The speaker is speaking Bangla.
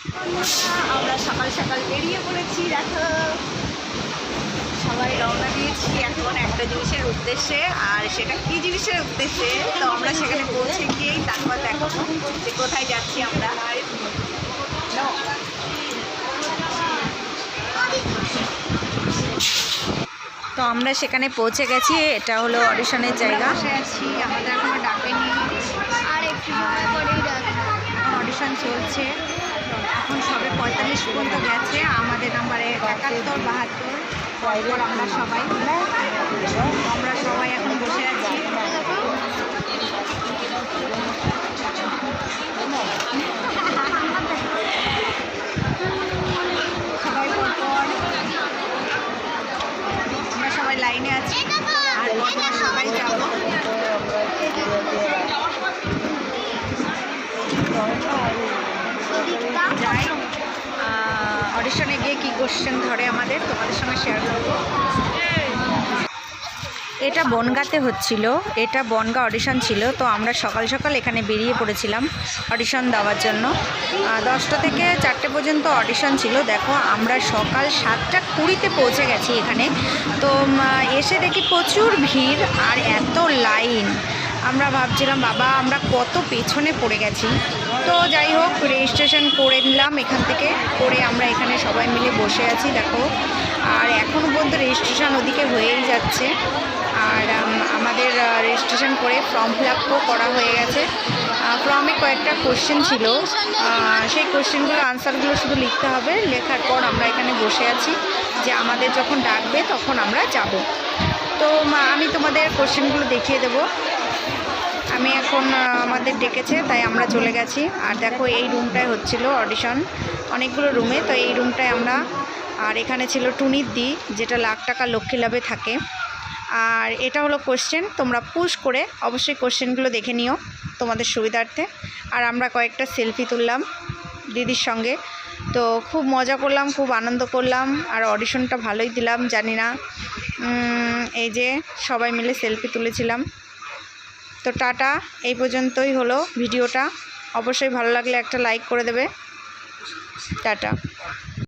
আমরা সকাল সকাল বেরিয়ে পড়েছি, দেখো। সবাই রওনা দিয়েছি এখন একটা জিনিসের উদ্দেশ্যে, আর সেটা কি জিনিসের উদ্দেশ্যে? তো আমরা সেখানে পৌঁছে গিয়েই তারপর দেখো যে কোথায় যাচ্ছি আমরা. তো আমরা সেখানে পৌঁছে গেছি, এটা হলো অডিশনের জায়গা। আছি, আমাদের এখনও ডাকেনি। আর একটু সময় অডিশন চলছে। এখন সবে পঁয়তাল্লিশ পর্যন্ত গেছে। আমাদের নাম্বারে একাত্তর, বাহাত্তর পরপর আমরা সবাই। আমরা সবাই এখন বসে আছি। সবাই আমরা সবাই লাইনে আছি। আর সবাই যাব। অডিশনে গিয়ে কী কোশ্চেন ধরে আমাদের, তোমাদের সঙ্গে শেয়ার করব। এটা বনগাতে হচ্ছিল, এটা বনগা অডিশন ছিল, তো আমরা সকাল সকাল এখানে বেরিয়ে পড়েছিলাম অডিশন দেওয়ার জন্য। দশটা থেকে চারটে পর্যন্ত অডিশন ছিল, দেখো আমরা সকাল সাতটা কুড়িতে পৌঁছে গেছি এখানে। তো এসে দেখি প্রচুর ভিড় আর এত লাইন আমরা ভাবছিলাম, বাবা, আমরা কত পেছনে পড়ে গেছি। তো যাই হোক রেজিস্ট্রেশন করে নিলাম এখান থেকে। করে আমরা এখানে সবাই মিলে বসে আছি, দেখো। আর এখনও পর্যন্ত রেজিস্ট্রেশন ওদিকে হয়েই যাচ্ছে। আর আমাদের রেজিস্ট্রেশন করে ফর্ম ফিল করা হয়ে গেছে। ফর্মে কয়েকটা কোশ্চেন ছিল। সেই কোশ্চেনগুলো আনসারগুলো শুধু লিখতে হবে। লেখার পর আমরা এখানে বসে আছি যে আমাদের যখন ডাকবে তখন আমরা যাব। তো আমি তোমাদের কোশ্চেনগুলো দেখিয়ে দেবো। আমি এখন আমাদের ডেকেছে, তাই আমরা চলে গেছি। আর দেখো, এই রুমটায় হচ্ছিল অডিশন অনেকগুলো রুমে তো এই রুমটায় আমরা, আর এখানে ছিল টুনির দি, যেটা লাখ টাকা লক্ষ্মী লাভে থাকে। আর এটা হলো কোশ্চেন তোমরা পুশ করে অবশ্যই কোশ্চেনগুলো দেখে নিও তোমাদের সুবিধার্থে। আর আমরা কয়েকটা সেলফি তুললাম দিদির সঙ্গে। তো খুব মজা করলাম, খুব আনন্দ করলাম, আর অডিশনটা ভালোই দিলাম, জানি না। এই যে সবাই মিলে সেলফি তুলেছিলাম। তো টাটা এই পর্যন্তই হলো ভিডিওটা। অবশ্যই ভালো লাগলে একটা লাইক করে দেবে। টাটা।